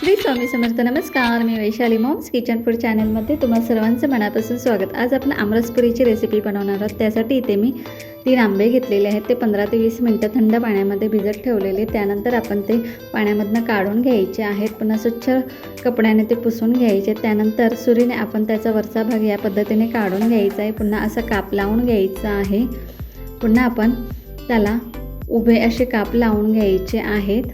श्री स्वामी समर्थ नमस्कार. मी Vaishali moms kitchen food चॅनलमध्ये तुम्हा सर्वांचं मनापासून स्वागत. आज आपण आमरसपुरीची रेसिपी बनवणार आहोत. त्यासाठी इथे मी तीन आंबे घेतलेले आहेत. ते पंधरा ते वीस मिनटं थंड पाण्यामध्ये भिजत ठेवलेले. त्यानंतर आपण ते पाण्यामधनं काढून घ्यायचे आहेत. पुन्हा स्वच्छ कपड्याने ते पुसून घ्यायचे. त्यानंतर सुरीने आपण त्याचा वरचा भाग या पद्धतीने काढून घ्यायचा आहे. पुन्हा असा काप लावून घ्यायचा आहे. पुन्हा आपण त्याला उभे असे काप लावून घ्यायचे आहेत.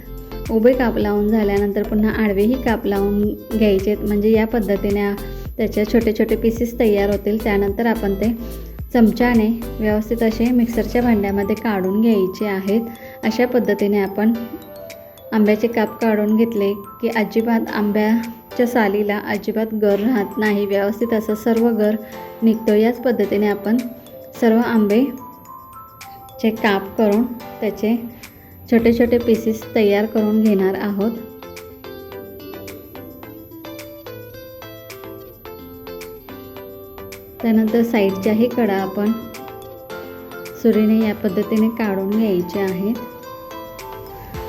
उभे काप लावून झाल्यानंतर पुन्हा आडवेही काप लावून घ्यायचे. म्हणजे या पद्धतीने त्याचे छोटे छोटे पीसेस तयार होतील. त्यानंतर आपण ते चमच्याने व्यवस्थित असे मिक्सरच्या भांड्यामध्ये काढून घ्यायचे आहेत. अशा पद्धतीने आपण आंब्याचे काप काढून घेतले की अजिबात आंब्याच्या सालीला अजिबात गर राहत नाही. व्यवस्थित असं सर्व गर निघतो याच पद्धतीने आपण सर्व आंबे चे काप करून त्याचे छोटे छोटे पीसेस तयार करून घेणार आहोत. त्यानंतर साईडच्याही कडा आपण सुरीने या पद्धतीने काढून घ्यायच्या आहेत.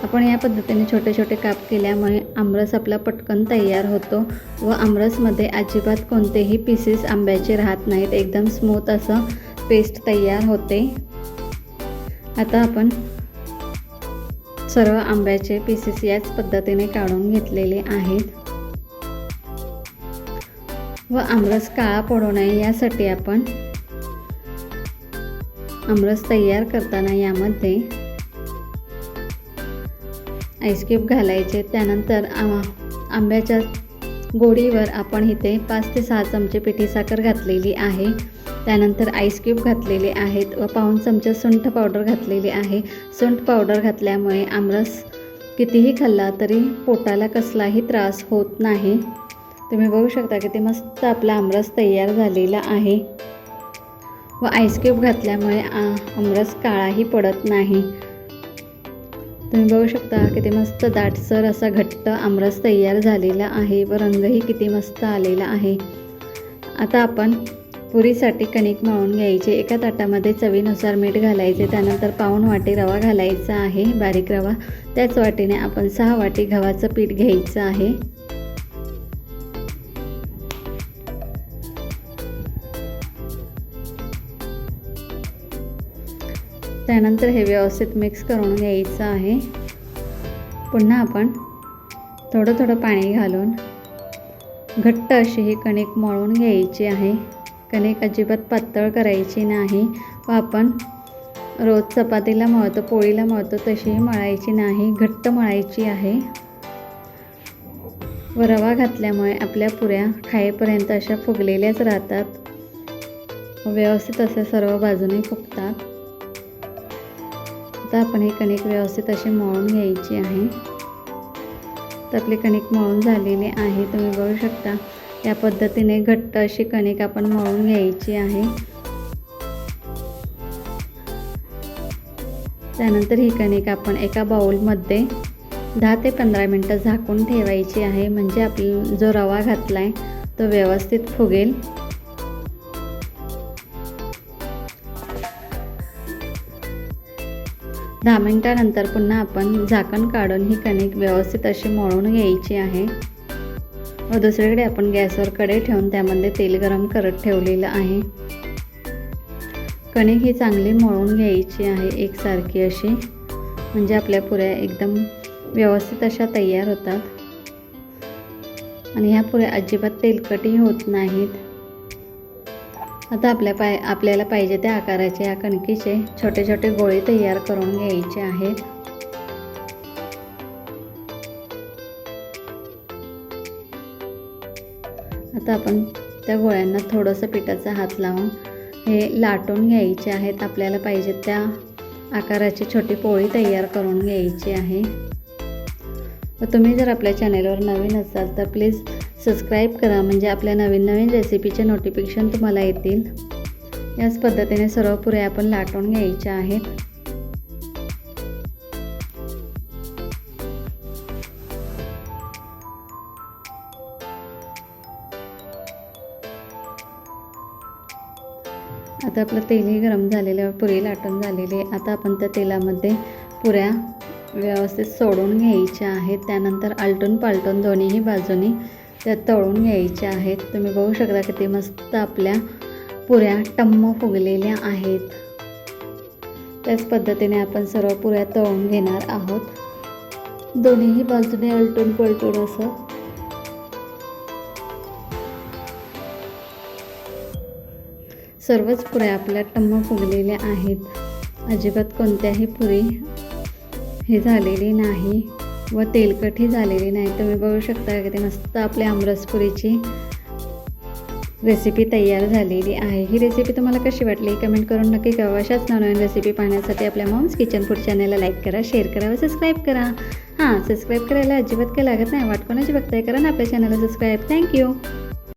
आपण या पद्धतीने छोटे छोटे काप केल्यामुळे आमरस आपला पटकन तयार होतो व आमरसमध्ये अजिबात कोणतेही पीसेस आंब्याचे राहत नाहीत. एकदम स्मूथ असं पेस्ट तयार होते. आता आपण सर्व आंब्याचे पीसेस याच पद्धतीने काढून घेतलेले आहेत. व आमरस काळा पडू नये यासाठी आपण आमरस तयार करताना यामध्ये आईस्क्यूब घालायचे. त्यानंतर आंब्याच्या गोडीवर आपण इथे पाच ते सहा चमचे पिठी साखर घातलेली आहे. त्यानंतर आईस क्यूब घातलेले आहेत व पाऊन चमचा सुंठ पावडर घातलेली आहे. सुंठ पावडर घातल्यामुळे आमरस कितीही खाल्ला तरी पोटाला कसलाही त्रास होत नाही. तुम्ही बघू शकता की ते मस्त आपला आमरस तयार झालेला आहे. व आईस क्यूब घातल्यामुळे आमरस काळाही पडत नाही. तुम्ही बघू शकता की ते मस्त दाटसर असा घट्ट आमरस तयार झालेला आहे व रंगही किती मस्त आलेला आहे. आता आपण पुरीसाठी कणिक मळून घ्यायचे. एका ताटामध्ये चवीनुसार मीठ घालायचे. त्यानंतर पाऊण वाटी रवा घालायचा आहे बारीक रवा. त्याच वाटीने आपण सहा वाटी गव्हाचं पीठ घ्यायचं आहे. त्यानंतर हे व्यवस्थित मिक्स करून घ्यायचं आहे. पुन्हा आपण थोडं थोडं पाणी घालून घट्ट अशी ही कणिक मळून घ्यायची आहे. कणिक अजिबात पातळ करायची नाही व आपण रोज चपातीला मळतो पोळीला मळतो तशीही मळायची नाही घट्ट मळायची आहे. व रवा घातल्यामुळे आपल्या पुऱ्या खाईपर्यंत अशा फुगलेल्याच राहतात. व्यवस्थित असे सर्व बाजूने फुगतात. आता आपण हे कणिक व्यवस्थित असे मळून घ्यायची आहे. तर आपली कणिक मळून झालेली आहे. तुम्ही बघू शकता या पद्धतीने घट्ट अशी कणिक आपण मळून घ्यायची आहे. त्यानंतर ही कणिक आपण एका बाऊलमध्ये दहा ते पंधरा मिनटं झाकून ठेवायची आहे. म्हणजे आपली जो रवा घातला आहे तो व्यवस्थित फुगेल. दहा मिनटानंतर पुन्हा आपण झाकण काढून ही कणिक व्यवस्थित अशी मळून घ्यायची आहे. व दुसरीकडे आपण गॅसवर कडे ठेवून त्यामध्ये तेल गरम करत ठेवलेलं आहे. कणिक ही चांगली मळून घ्यायची आहे एकसारखी अशी. म्हणजे आपल्या पुऱ्या एकदम व्यवस्थित अशा तयार होतात. आणि ह्या पुऱ्या अजिबात तेलकटही होत नाहीत. आता आपल्या पाय आपल्याला पाहिजे त्या आकाराचे या कणकीचे छोटे छोटे गोळे तयार करून घ्यायचे आहेत. आता आपण त्या गोळ्यांना थोडंसं पिठाचा हात लावून हे लाटून घ्यायचे आहेत. आपल्याला पाहिजे त्या आकाराची छोटी पोळी तयार करून घ्यायची आहे. तुम्ही जर आपल्या चॅनेलवर नवीन असाल तर प्लीज सबस्क्राईब करा म्हणजे आपल्या नवीन नवीन रेसिपीचे नोटिफिकेशन तुम्हाला येतील. याच पद्धतीने सर्व पुऱ्या आपण लाटून घ्यायच्या आहेत. आता आपलं तेलही गरम झालेलं पुरी लाटून झालेली आहे. आता आपण त्या तेलामध्ये पुऱ्या व्यवस्थित सोडून घ्यायच्या आहेत. त्यानंतर आलटून पालटून दोन्हीही बाजूनी त्या तळून घ्यायच्या आहेत. तुम्ही बघू शकता किती मस्त आपल्या पुऱ्या टम्म फुगलेल्या आहेत. त्याच पद्धतीने आपण सर्व पुऱ्या तळून घेणार आहोत. दोन्हीही बाजूने अलटून पलटून असं. सर्वच पुऱ्या आपल्या टम्म फुगलेल्या आहेत. अजिबात कोणत्याही पुरी हे झालेली नाही. व तेलकटही झालेली नाही. तुम्ही बघू शकता की ते मस्त आपली आमरसपुरीची रेसिपी तयार झालेली आहे. ही रेसिपी तुम्हाला कशी वाटली? कमेंट करून नक्की कळवा. अशाच नवनवीन रेसिपी पाहण्यासाठी आपल्या मॉम्स किचन फूड चॅनलला लाईक करा शेअर करा व सबस्क्राईब करा. हां सबस्क्राईब करायला अजिबात काही लागत नाही. वाट कोणाची बघताय? करा ना आपल्या चॅनलला सबस्क्राईब थँक्यू